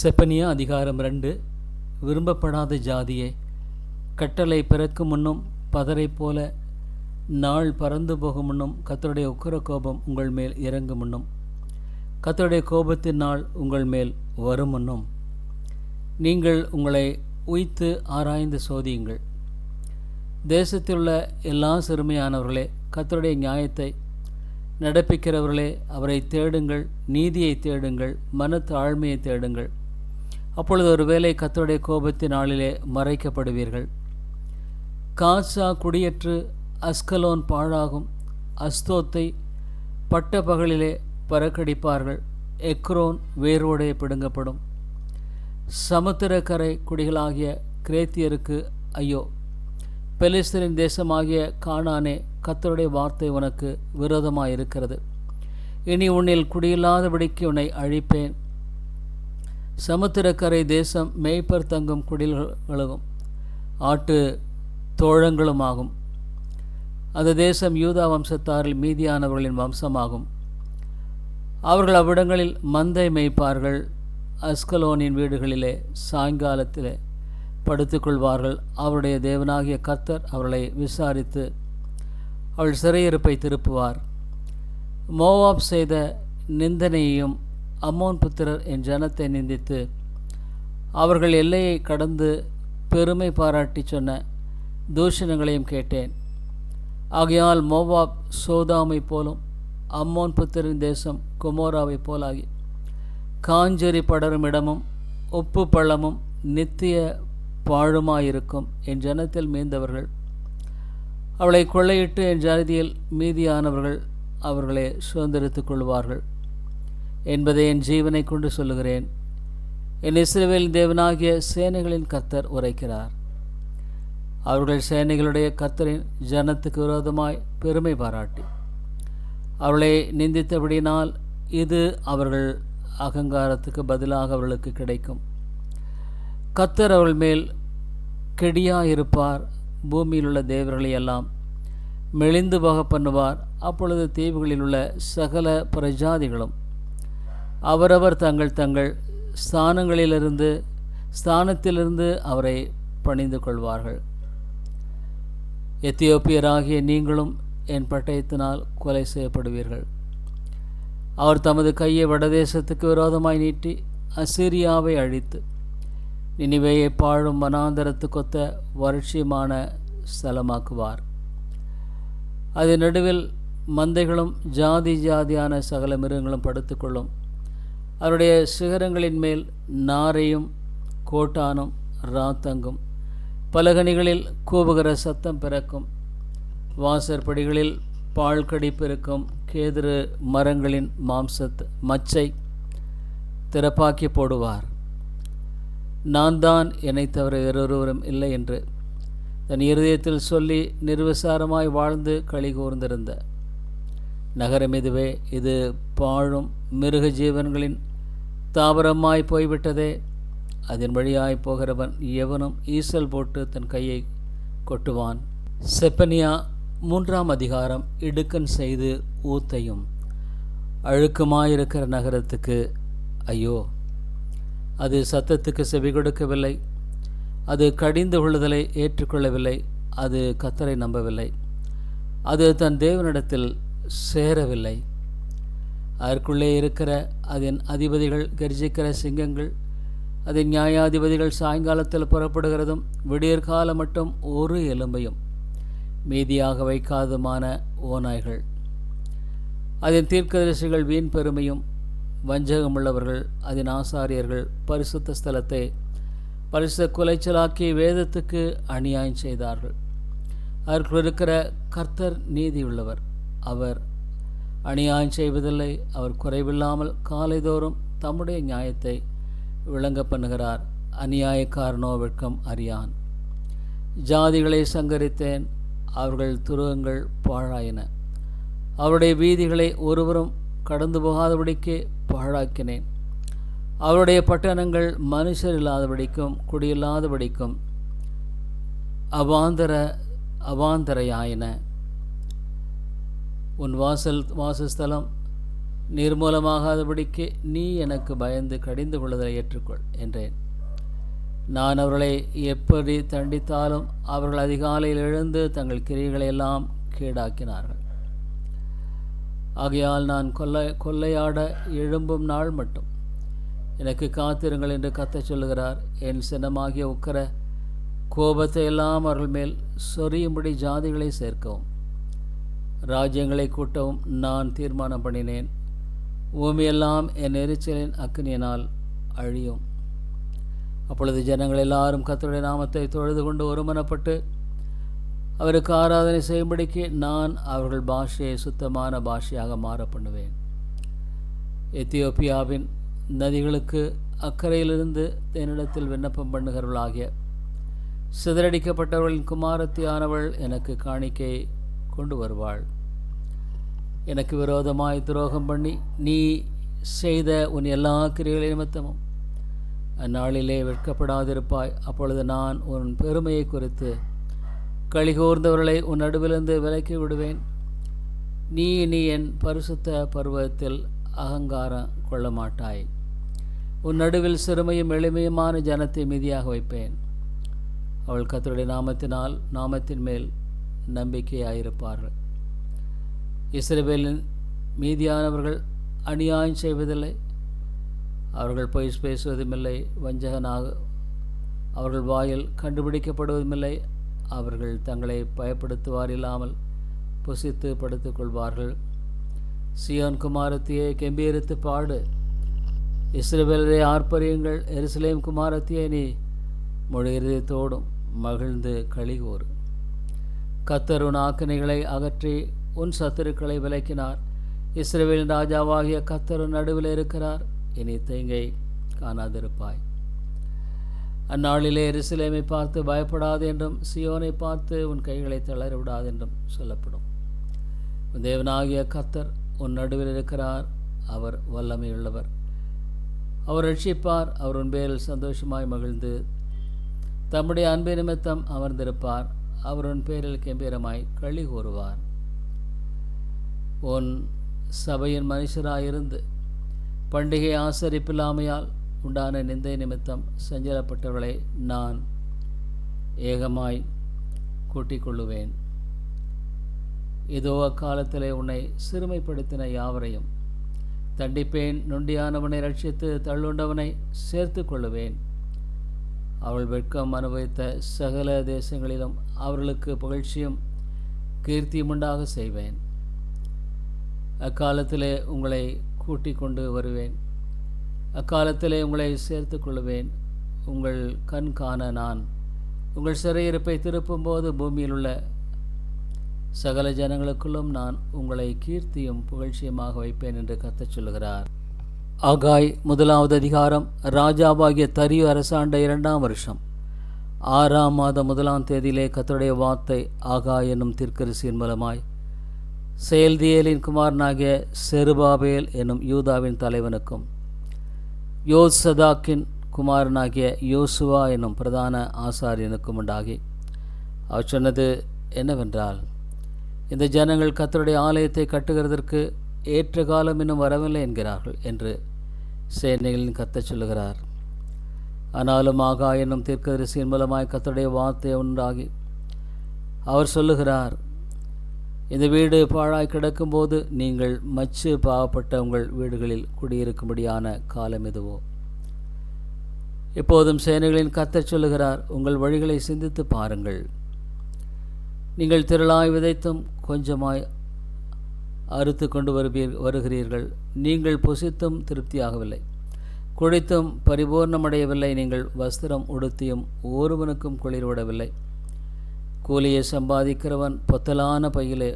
செப்பனியா அதிகாரம் ரெண்டு. விரும்பப்படாத ஜாதியே கட்டளை பிறக்கும் முன்னும் பதரை போல நாள் பறந்து போகும் முன்னும் கத்தருடைய உக்கர கோபம் உங்கள் மேல் இறங்கும் முன்னும் கத்தருடைய கோபத்தின் நாள் உங்கள் மேல் வரும் முன்னும். நீங்கள் உங்களை உய்த்து ஆராய்ந்து சோதியுங்கள். தேசத்திலுள்ள எல்லா சிறுமையானவர்களே கத்தருடைய நியாயத்தை நடப்பிக்கிறவர்களே அவரை தேடுங்கள் நீதியை தேடுங்கள் மன தாழ்மையை தேடுங்கள். அப்பொழுது ஒருவேளை கத்தருடைய கோபத்தின் நாளிலே மறைக்கப்படுவீர்கள். காசா குடியேற்று அஸ்கலோன் பாழாகும். அஸ்தோத்தை பட்ட பகலிலே பறக்கடிப்பார்கள். எக்ரோன் வேரோடே பிடுங்கப்படும். சமுத்திரக்கரை குடிகளாகிய கிரேத்தியருக்கு ஐயோ பெலிஸ்தரின் தேசமாகிய காணானே கத்தருடைய வார்த்தை உனக்கு விரோதமாக இருக்கிறது இனி உன்னில் குடியில்லாதபடிக்கு உன்னை அழிப்பேன். சமுத்திரக்கரை தேசம் மேய்ப்பர் தங்கும் குடில்களும் ஆட்டு தோழங்களுமாகும். அந்த தேசம் யூதா வம்சத்தாரில் மீதியானவர்களின் வம்சமாகும். அவர்கள் அவ்விடங்களில் மந்தை மேய்ப்பார்கள். அஸ்கலோனின் வீடுகளிலே சாயங்காலத்திலே படுத்துக்கொள்வார்கள். அவருடைய தேவனாகிய கர்த்தர் அவர்களை விசாரித்து அவள் சிறையிருப்பை திருப்புவார். மோவாப் செய்த நிந்தனையையும் அம்மோன் புத்திரர் என் ஜனத்தை நிந்தித்து அவர்கள் எல்லையை கடந்து பெருமை பாராட்டி சொன்ன தூஷணங்களையும் கேட்டேன். ஆகையால் மோவாப் சோதாமை போலும் அம்மோன் புத்திரின் தேசம் குமோராவை போலாகி காஞ்சரி படரும் இடமும் உப்பு பள்ளமும் நித்திய பாழுமாயிருக்கும் என் ஜனத்தில் மீந்தவர்கள். அவளை கொள்ளையிட்டு என் ஜாதியில் மீதியானவர்கள் அவர்களை சுதந்திரித்துக் கொள்வார்கள். என்பதை என் ஜீவனை கொண்டு சொல்லுகிறேன். என் இஸ்ரேவேல் தேவனாகிய சேனைகளின் கர்த்தர் உரைக்கிறார். அவர்கள் சேனைகளுடைய கர்த்தரின் ஜனத்துக்கு விரோதமாய் பெருமை பாராட்டி. அவளை நிந்தித்தபடினால் இது அவர்கள் அகங்காரத்துக்கு பதிலாக அவர்களுக்கு கிடைக்கும். கத்தர் அவள் மேல் கெடியாயிருப்பார். பூமியில் உள்ள தேவர்களை எல்லாம் மெலிந்து போக பண்ணுவார். அப்பொழுது தீவுகளில் உள்ள சகல பிரஜாதிகளும் அவரவர் தங்கள் தங்கள் ஸ்தானங்களிலிருந்து ஸ்தானத்திலிருந்து அவரை பணிந்து கொள்வார்கள். எத்தியோப்பியராகிய நீங்களும் என் பட்டயத்தினால் கொலை செய்யப்படுவீர்கள். அவர் தமது கையை வடதேசத்துக்கு விரோதமாய் நீட்டி அசிரியாவை அழித்து நினைவையை பாழும் மனாந்தரத்துக்கொத்த வறட்சியமான ஸ்தலமாக்குவார். அது நடுவில் மந்தைகளும் ஜாதி ஜாதியான சகல மிருகங்களும் படுத்துக்கொள்ளும் அவருடைய சிகரங்களின் மேல் நாரையும் கோட்டானும் ராத்தங்கும். பலகணிகளில் கூபுகிற சத்தம் பிறக்கும். வாசற்படிகளில் பால் கடிப்பிருக்கும் கேதுரு மரங்களின் மாம்சத் மச்சை திறப்பாக்கி போடுவார். நான் தான் என்னை தவிர வேறொருவரும் இல்லை என்று தன் இருதயத்தில் சொல்லி நிர்விசாரமாய் வாழ்ந்து களி கூர்ந்திருந்த. நகரம் இதுவே. இது பாழும் மிருக ஜீவன்களின் தாவரமாய் போய்விட்டதே. அதன் வழியாய் போகிறவன் எவனும் ஈசல் போட்டு தன் கையை கொட்டுவான். செப்பனியா மூன்றாம் அதிகாரம் இடுக்கன் செய்து ஊத்தையும். அழுக்குமாயிருக்கிற நகரத்துக்கு ஐயோ அது சத்தத்துக்கு செவி கொடுக்கவில்லை. அது கடிந்து கொள்ளுதலை ஏற்றுக்கொள்ளவில்லை. அது கத்தரை நம்பவில்லை. அது தன் தேவனிடத்தில் சேரவில்லை. அதற்குள்ளே இருக்கிற அதன் அதிபதிகள் கர்ஜிக்கிற சிங்கங்கள் அதன் நியாயாதிபதிகள் சாயங்காலத்தில் புறப்படுகிறதும் விடியற்காலம் மட்டும் ஒரு எலும்பையும் மீதியாக வைக்காதுமான ஓநாய்கள். அதன் தீர்க்கதரிசிகள் வீண் பெருமையும் வஞ்சகமுள்ளவர்கள் அதன் ஆசாரியர்கள் பரிசுத்த ஸ்தலத்தை பரிசு குலைச்சலாக்கி வேதத்துக்கு அநியாயம் செய்தார்கள். அதற்குள் இருக்கிற கர்த்தர் நீதியுள்ளவர். அவர் அநியாயம் செய்வதில்லை. அவர் குறைவில்லாமல் காலைதோறும் தம்முடைய நியாயத்தை விளங்க பண்ணுகிறார். அநியாயக்காரனோ வெட்கம் அறியான். ஜாதிகளை சங்கரித்தேன் அவர்கள் துருவங்கள் பாழாயின. அவருடைய வீதிகளை ஒருவரும் கடந்து போகாதபடிக்கு பாழாக்கினேன். அவருடைய பட்டணங்கள் மனுஷர் இல்லாதபடிக்கும் குடியில்லாதபடிக்கும் அவாந்தர அவாந்தரையாயின உன் வாசல் வாசஸ்தலம் நிர்மூலமாகாதபடிக்கு நீ எனக்கு பயந்து கடிந்து கொள்ளுதலை ஏற்றுக்கொள் என்றேன். நான் அவர்களை எப்படி தண்டித்தாலும் அவர்கள் அதிகாலையில் எழுந்து தங்கள் கிரிகளை எல்லாம் கீடாக்கினார்கள். ஆகையால் நான் கொள்ளை கொள்ளையாட எழும்பும் நாள் மட்டும். எனக்கு காத்திருங்கள் என்று கத்தச் சொல்லுகிறார். என் சின்னமாகிய உக்கர கோபத்தை எல்லாம் அவர்கள் மேல் சொரியும்படி ஜாதிகளை சேர்க்கவும். ராஜ்யங்களை கூட்டவும் நான் தீர்மானம் பண்ணினேன். பூமியெல்லாம் என் எரிச்சலின் அக்னியினால் அழியும். அப்பொழுது ஜனங்கள் எல்லாரும் கத்தருடைய நாமத்தை தொழுது கொண்டு ஒருமனப்பட்டு அவருக்கு ஆராதனை செய்யும்படிக்கு நான் அவர்கள் பாஷையை சுத்தமான பாஷையாக மாற பண்ணுவேன். எத்தியோப்பியாவின் நதிகளுக்கு அக்கறையிலிருந்து என்னிடத்தில் விண்ணப்பம் பண்ணுகிறவர்களாகிய சிதறடிக்கப்பட்டவர்களின் குமாரத்தியானவள் எனக்கு காணிக்கை கொண்டு வருவாள். எனக்கு விரோதமாய் துரோகம் பண்ணி நீ செய்த உன் எல்லா கிரிகளை நிமித்தமும் அந்நாளிலே வெட்கப்படாதிருப்பாய். அப்பொழுது நான் உன் பெருமையை குறித்து கழிகோர்ந்தவர்களை உன் நடுவிலிருந்து விலக்கி விடுவேன். நீ நீ என் பரிசுத்த பருவத்தில் அகங்காரம் கொள்ள மாட்டாய் உன் நடுவில் சிறுமையும் எளிமையுமான ஜனத்தை மீதியாக வைப்பேன். அவள் கத்தருடைய நாமத்தினால் நாமத்தின் மேல் நம்பிக்கையாயிருப்பார்கள். இஸ்ரவேலின் மீதியானவர்கள் அநியாயம் செய்வதில்லை. அவர்கள் பொய் பேசுவதுமில்லை வஞ்சகனாக அவர்கள் வாயில் கண்டுபிடிக்கப்படுவதுமில்லை. அவர்கள் தங்களை பயப்படுத்துவார் இல்லாமல் புசித்து படுத்துக் கொள்வார்கள் சியோன் குமாரத்தியை கெம்பீரித்து பாடு. இஸ்ரவேலரை ஆர்ப்பரியுங்கள் எருசலேம் குமாரத்தியை நீ மொழி தோடும் மகிழ்ந்து கழிகூர் கத்தர் உன் ஆக்கினைகளை அகற்றி உன் சத்துருக்களை விலக்கினார். இஸ்ரவேலின் ராஜாவாகிய கத்தர் நடுவில் இருக்கிறார். இனி தீங்கை காணாதிருப்பாய். அந்நாளிலே எருசலேமை பார்த்து பயப்படாது என்றும் சியோனை பார்த்து உன் கைகளை தளரவிடாது என்றும் சொல்லப்படும். உன் தேவனாகிய கத்தர் உன் நடுவில் இருக்கிறார். அவர் வல்லமையுள்ளவர். அவர் ரட்சிப்பார். அவர் உன் பேரில் சந்தோஷமாய் மகிழ்ந்து தம்முடைய அன்பை நிமித்தம் அமர்ந்திருப்பார். அவருன் பேரில் கெம்பீரமாய் களி கூறுவார். உன் சபையின் மனுஷராயிருந்து பண்டிகை ஆசரிப்பில்லாமையால் உண்டான நிந்தை நிமித்தம் செஞ்சலப்பட்டவர்களை நான் ஏகமாய் கூட்டிக் கொள்ளுவேன் இதோ அக்காலத்திலே உன்னை சிறுமைப்படுத்தின யாவரையும் தண்டிப்பேன். நொண்டியானவனை ரட்சித்து தள்ளுண்டவனை சேர்த்து கொள்ளுவேன் அவள் வெட்கம் அனுபவித்த சகல தேசங்களிலும் அவர்களுக்கு புகழ்ச்சியும் கீர்த்தியும் உண்டாக செய்வேன். அக்காலத்திலே உங்களை கூட்டிக் கொண்டு வருவேன். அக்காலத்திலே உங்களை சேர்த்து கொள்வேன். உங்கள் கண் காண நான். உங்கள் சிறையிருப்பை திருப்பும்போது பூமியில் உள்ள சகல ஜனங்களுக்குள்ளும் நான் உங்களை கீர்த்தியும் புகழ்ச்சியுமாக வைப்பேன் என்று கத்தச் சொல்கிறார் ஆகாய் முதலாவது அதிகாரம் ராஜாவாகிய தரியு அரசாண்ட இரண்டாம் வருஷம். ஆறாம் மாதம் முதலாம் தேதியிலே கத்தருடைய வார்த்தை ஆகாய் என்னும் திருக்கரிசியின் மூலமாய். செயல்தியலின் குமாரனாகிய செருபாபேல் என்னும் யூதாவின் தலைவனுக்கும் யோசதாக்கின் குமாரனாகிய யோசுவா என்னும் பிரதான ஆசாரியனுக்கும் உண்டாகி. அவர் சொன்னது என்னவென்றால் இந்த ஜனங்கள் கத்தருடைய ஆலயத்தை கட்டுகிறதற்கு ஏற்ற காலம் இன்னும் வரவில்லை என்கிறார்கள் என்று சேனைகளின் கத்தச் சொல்லுகிறார். ஆனாலும் ஆகா என்னும் தீர்க்கதரிசியின் மூலமாய் கத்தருடைய வார்த்தை உண்டாகி அவர் சொல்லுகிறார் இந்த வீடு பாழாய் கிடக்கும்போது நீங்கள் மச்சு பாவப்பட்ட உங்கள் வீடுகளில் குடியிருக்கும்படியான காலம் எதுவோ? இப்போதும் சேனைகளின் கத்தச் சொல்லுகிறார் உங்கள் வழிகளை சிந்தித்து பாருங்கள். நீங்கள் திரளாய் விதைத்தும் கொஞ்சமாய் அறுத்து கொண்டு வருவீர் வருகிறீர்கள். நீங்கள் புசித்தும் திருப்தியாகவில்லை. குளித்தும் பரிபூர்ணமடையவில்லை. நீங்கள் வஸ்திரம் உடுத்தியும் ஒருவனுக்கும் குளிர் விடவில்லை. கூலியை சம்பாதிக்கிறவன் பொத்தலான பையிலே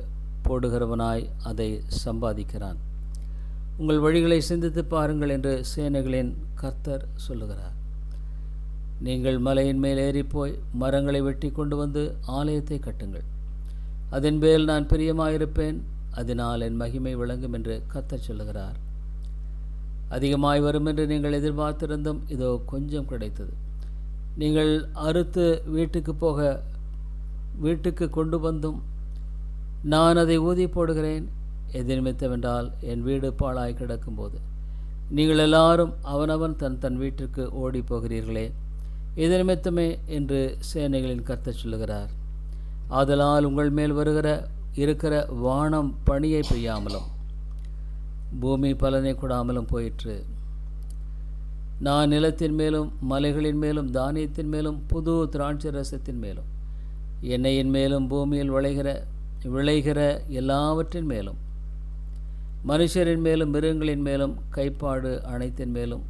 போடுகிறவனாய் அதை சம்பாதிக்கிறான். உங்கள் வழிகளை சிந்தித்து பாருங்கள் என்று சேனைகளின் கர்த்தர் சொல்லுகிறார். நீங்கள் மலையின் மேல் ஏறிப்போய் மரங்களை வெட்டி கொண்டு வந்து ஆலயத்தை கட்டுங்கள். அதன் மேல் நான் பிரியமாயிருப்பேன். அதனால் என் மகிமை விளங்கும் என்று கத்தச் சொல்லுகிறார். அதிகமாய் வரும் என்று நீங்கள் எதிர்பார்த்திருந்தும் இதோ கொஞ்சம் கிடைத்தது. நீங்கள் அறுத்து வீட்டுக்கு போக வீட்டுக்கு கொண்டு வந்தும் நான் அதை ஊதி போடுகிறேன். எதிர்மித்தவென்றால் என் வீடு பாழாய் கிடக்கும்போது நீங்கள் எல்லாரும் அவனவன் தன் தன் வீட்டிற்கு ஓடி போகிறீர்களே எதிர்மித்தமே என்று சேனைகளின் கர்த்தர் சொல்லுகிறார். ஆதலால் உங்கள் மேல் வருகிற இருக்கிற வானம் பணியை பெய்யாமலும் பூமி பலனை கூடாமலும் போயிற்று. நான் நிலத்தின் மேலும் மலைகளின் மேலும் தானியத்தின் மேலும் புது திராட்சை ரசத்தின் மேலும் எண்ணெயின் மேலும் பூமியில் விளைகிற விளைகிற எல்லாவற்றின் மேலும் மனுஷரின் மேலும் மிருகங்களின் மேலும் கைப்பாடு அனைத்தின் மேலும்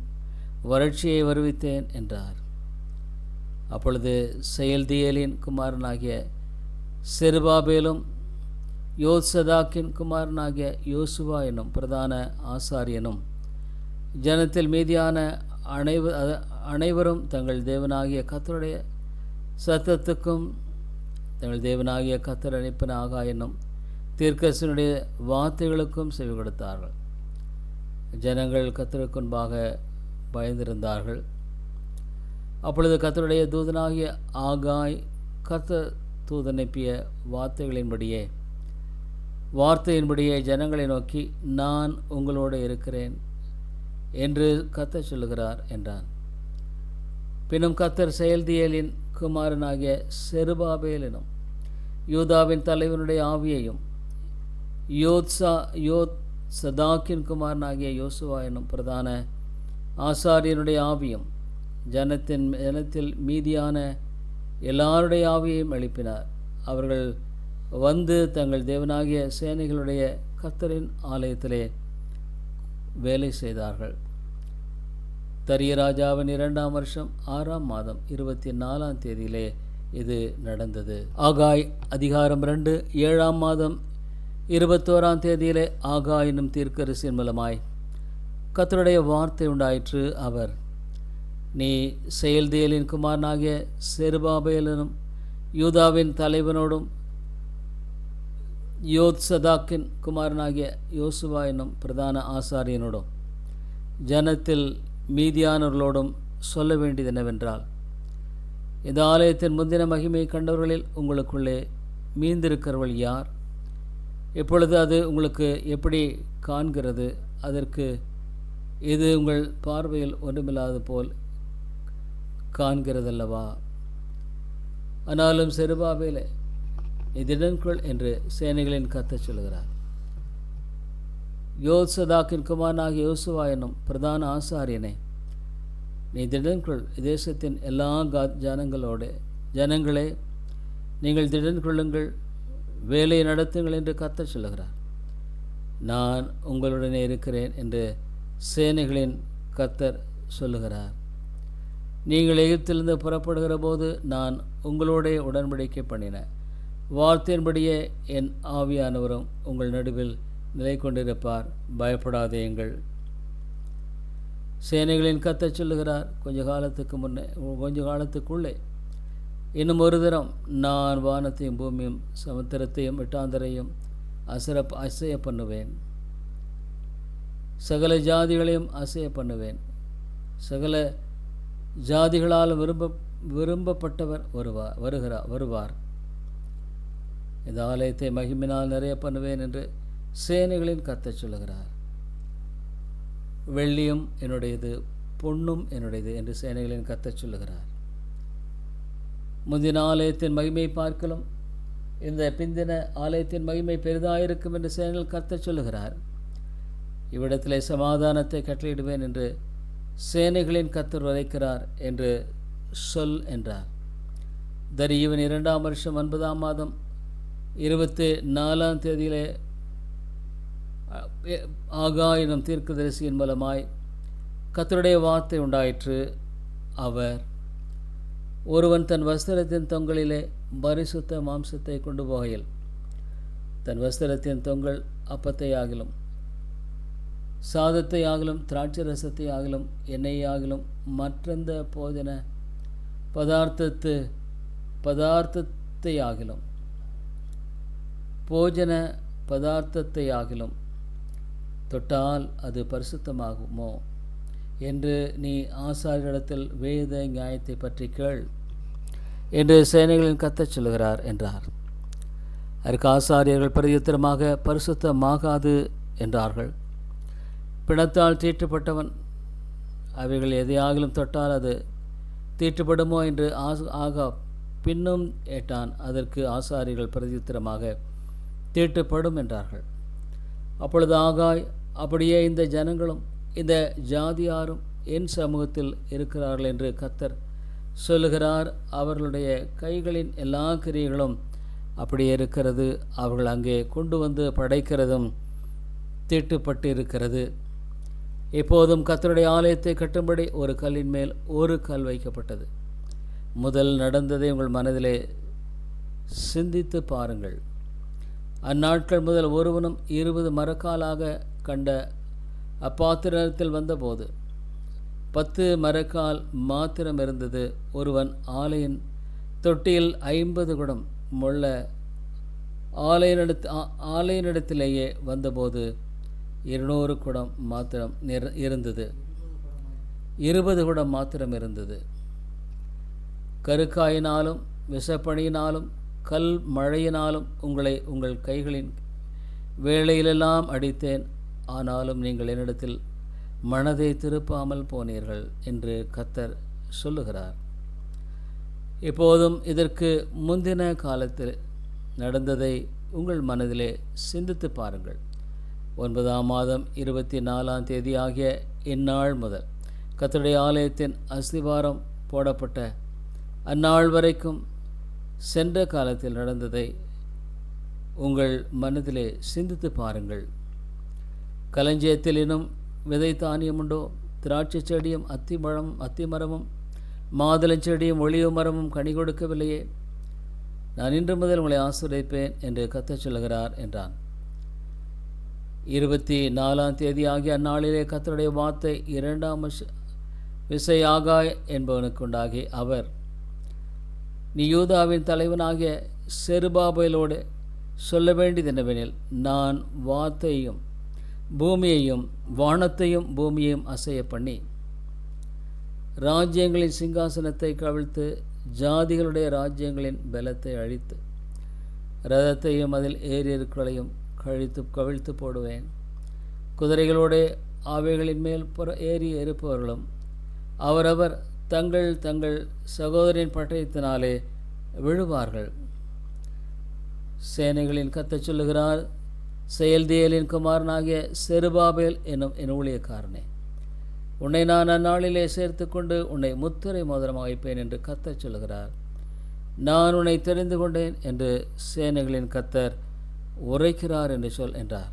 வறட்சியை வருவித்தேன் என்றார். அப்பொழுது செயல்தியலின் குமாரனாகிய செருபாபேலும் யோசதாக்கின் குமாரனாகிய யோசுவா எனும் பிரதான ஆசாரியனும் ஜனத்தில் மீதியான அனைவ அனைவரும் தங்கள் தேவனாகிய கத்தருடைய சத்தத்துக்கும் தங்கள் தேவனாகிய கத்தர் அனுப்பின ஆகா என்னும் தீர்க்கசனுடைய வார்த்தைகளுக்கும் செவி கொடுத்தார்கள். ஜனங்கள் கத்தருக்கு முன்பாக பயந்திருந்தார்கள். அப்பொழுது கத்தருடைய தூதனாகிய ஆகாய் கத்த தூதனுப்பிய வார்த்தைகளின்படியே வார்த்தையின்படியே ஜனங்களை நோக்கி நான் உங்களோடு இருக்கிறேன் என்று கத்தர் சொல்லுகிறார் என்றான். பின்னும் கத்தர் செயல்தியலின் குமாரனாகிய செருபாபேலினும் யூதாவின் தலைவனுடைய ஆவியையும் யோத்சா யோத் சதாக்கின் குமாரனாகிய யோசுவா எனும் பிரதான ஆசாரியனுடைய ஆவியும் ஜனத்தின் ஜனத்தில் மீதியான எல்லாருடைய ஆவியையும் எழுப்பினார். அவர்கள் வந்து தங்கள் தேவனாகிய சேனைகளுடைய கத்தரின் ஆலயத்திலே வேலை செய்தார்கள். தரியராஜாவின் இரண்டாம் வருஷம் ஆறாம் மாதம் இருபத்தி நாலாம் தேதியிலே இது நடந்தது. ஆகாய் அதிகாரம் ரெண்டு ஏழாம் மாதம் இருபத்தோராம் தேதியிலே ஆகா என்னும் தீர்க்கரசின் மூலமாய் கத்தருடைய வார்த்தை உண்டாயிற்று அவர். நீ செயல்தியலின் குமாரனாகிய செருபாபேலனும் யூதாவின் தலைவனோடும் யோத் சதாக்கின் குமாரனாகிய யோசுவா என்னும் பிரதான ஆசாரியனோடும் ஜனத்தில் மீதியானவர்களோடும் சொல்ல வேண்டியது என்னவென்றால் இந்த ஆலயத்தின் முந்தின மகிமையை கண்டவர்களில் உங்களுக்குள்ளே மீந்திருக்கிறவள் யார்? இப்பொழுது அது உங்களுக்கு எப்படி காண்கிறது? அதற்கு இது உங்கள் பார்வையில் ஒன்றுமில்லாத போல் காண்கிறதல்லவா? ஆனாலும் செருபாபேலே இதிடன்கொள் என்று சேனைகளின் கத்த சொல்கிறார் யோசதாக்கின் குமாரனாகிய யோசுவா என்னும் பிரதான ஆசாரியனை நீ திடன்கொள் தேசத்தின் எல்லா கா ஜனங்களோடு ஜனங்களே நீங்கள் திடன் கொள்ளுங்கள் வேலையை நடத்துங்கள் என்று கத்த சொல்லுகிறார். நான் உங்களுடனே இருக்கிறேன் என்று சேனைகளின் கத்தர் சொல்லுகிறார். நீங்கள் எகிப்திலிருந்து புறப்படுகிற போது நான் உங்களோடே உடன்படிக்கை பண்ணினேன். வார்த்தையின்படியே என் ஆவியானவரும் உங்கள் நடுவில் நிலை கொண்டிருப்பார் பயப்படாதேயுங்கள் சேனைகளின் கத்த சொல்லுகிறார் கொஞ்ச காலத்துக்கு முன்னே கொஞ்ச காலத்துக்குள்ளே. இன்னும் ஒரு தரம் நான் வானத்தையும் பூமியும் சமுத்திரத்தையும் விட்டாந்தரையும் அசர அசைய பண்ணுவேன். சகல ஜாதிகளையும் அசைய பண்ணுவேன். சகல ஜாதிகளால் விரும்ப விரும்பப்பட்டவர் வருவார் வருகிறார் வருவார். இந்த ஆலயத்தை மகிமினால் நிறைய பண்ணுவேன் என்று சேனைகளின் கத்த சொல்லுகிறார். வெள்ளியும் என்னுடையது பொண்ணும் என்னுடையது என்று சேனைகளின் கத்த சொல்லுகிறார். முந்தின ஆலயத்தின் மகிமை பார்க்கலும் இந்த பிந்தின ஆலயத்தின் மகிமை பெரிதாயிருக்கும் என்று சேனைகள் கத்த சொல்லுகிறார். இவ்விடத்திலே சமாதானத்தை கட்டளையிடுவேன் என்று சேனைகளின் கத்தர் வரைக்கிறார் என்று சொல் என்றார். தரியவன் இரண்டாம் வருஷம் ஒன்பதாம் மாதம் இருபத்தி நாலாம் தேதியிலே ஆகா எனும் தீர்க்கதரிசியின் மூலமாய் கத்தருடைய வார்த்தை உண்டாயிற்று. அவர் ஒருவன் தன் வஸ்திரத்தின் தொங்கலிலே பரிசுத்த மாம்சத்தை கொண்டு போகையில் தன் வஸ்திரத்தின் தொங்கல் அப்பத்தை ஆகிலும் சாதத்தை ஆகிலும் திராட்சை ரசத்தை ஆகிலும் எண்ணெய் ஆகிலும் மற்றெந்த போதன பதார்த்தத்து பதார்த்தத்தை ஆகிலும் போஜன பதார்த்தத்தை ஆகிலும் தொட்டால் அது பரிசுத்தமாகுமோ? என்று நீ ஆசாரியிடத்தில் வேத நியாயத்தை பற்றி கேள் என்று சேனைகளின் கத்தச் சொல்கிறார் என்றார். அதற்கு ஆசாரியர்கள் பிரதியுத்தரமாக பரிசுத்தமாகாது என்றார்கள். பிணத்தால் தீட்டுப்பட்டவன் அவைகள் எதையாகிலும் தொட்டால் அது தீட்டுப்படுமோ? என்று ஆக பின்னும் ஏட்டான் அதற்கு ஆசாரிகள் பிரதித்திரமாக தீட்டுப்படும் என்றார்கள். அப்பொழுது ஆகாய் அப்படியே இந்த ஜனங்களும் இந்த ஜாதியாரும் என் சமூகத்தில் இருக்கிறார்கள் என்று கத்தர் சொல்லுகிறார். அவர்களுடைய கைகளின் எல்லா கிரியைகளும் அப்படியே இருக்கிறது. அவர்கள் அங்கே கொண்டு வந்து படைக்கிறதும் தீட்டுப்பட்டு இருக்கிறது இப்போதும் கத்தருடைய ஆலயத்தை கட்டும்படி ஒரு கல்லின் மேல் ஒரு கல் வைக்கப்பட்டது. முதல் நடந்ததை உங்கள் மனதிலே சிந்தித்து பாருங்கள். அந்நாட்கள் முதல் ஒருவனும் இருபது மரக்காலாக கண்ட அப்பாத்திரத்தில் வந்தபோது பத்து மரக்கால் மாத்திரம் இருந்தது ஒருவன் ஆலையின் தொட்டியில் ஐம்பது குடம் முள்ள ஆலையினிடத்து ஆலையினிடத்திலேயே வந்தபோது இருநூறு குடம் மாத்திரம் இருந்தது. இருபது குடம் மாத்திரம் இருந்தது கருக்காயினாலும் விஷப்பணியினாலும் கல் மழையினாலும் உங்களை உங்கள் கைகளின் வேளையிலெல்லாம் அடித்தேன். ஆனாலும் நீங்கள் என்னிடத்தில் மனதை திருப்பாமல் போனீர்கள் என்று கத்தர் சொல்லுகிறார். இப்போதும் இதற்கு முந்தின காலத்தில் நடந்ததை உங்கள் மனதிலே சிந்தித்து பாருங்கள். ஒன்பதாம் மாதம் இருபத்தி நாலாம் தேதி ஆகிய இந்நாள் முதல் கத்தருடைய ஆலயத்தின் அஸ்திவாரம் போடப்பட்ட அந்நாள் வரைக்கும் சென்ற காலத்தில் நடந்ததை உங்கள் மனதிலே சிந்தித்து பாருங்கள். களஞ்சியத்தில் இன்னும் விதை தானியம் உண்டோ? திராட்சை செடியும் அத்திமரம் அத்திமரமும் மாதுளஞ்செடியும் ஒளிவு மரமும் கனி கொடுக்கவில்லையே? நான் இன்று முதல் உங்களை ஆசிரியப்பேன் என்று கத்தச் சொல்கிறார் என்றான். இருபத்தி நாலாம் தேதி ஆகிய அந்நாளிலே கத்தருடைய வார்த்தை இரண்டாம் விசை என்பவனுக்குண்டாகி என்பவனுக்கு உண்டாகி அவர் நீ யூதாவின் தலைவனாகிய செருபாபையிலோடு சொல்ல வேண்டியது என்னவெனில் நான் வார்த்தையும் பூமியையும் வானத்தையும் பூமியையும் அசைய பண்ணி ராஜ்யங்களின் சிங்காசனத்தை கவிழ்த்து ஜாதிகளுடைய ராஜ்யங்களின் பலத்தை அழித்து ரதத்தையும் அதில் ஏறியர்களையும் கழித்து கவிழ்த்து போடுவேன். குதிரைகளோட அவைகளின் மேல் புற ஏறி இருப்பவர்களும் அவரவர் தங்கள் தங்கள் சகோதரின் பட்டயத்தினாலே விழுவார்கள். சேனைகளின் கத்தச் சொல்லுகிறார் செயல்தியலின் குமாரனாகிய செருபாபேல் என்னும் என் ஊழியக்காரனே உன்னை நான் அந்நாளிலே சேர்த்து கொண்டு உன்னை முத்திரை மோதிரமாக வைப்பேன் என்று கத்தச் சொல்கிறார் நான் உன்னை தெரிந்து கொண்டேன் என்று சேனைகளின் கத்தர் உரைக்கிறார் என்று சொல் என்றார்.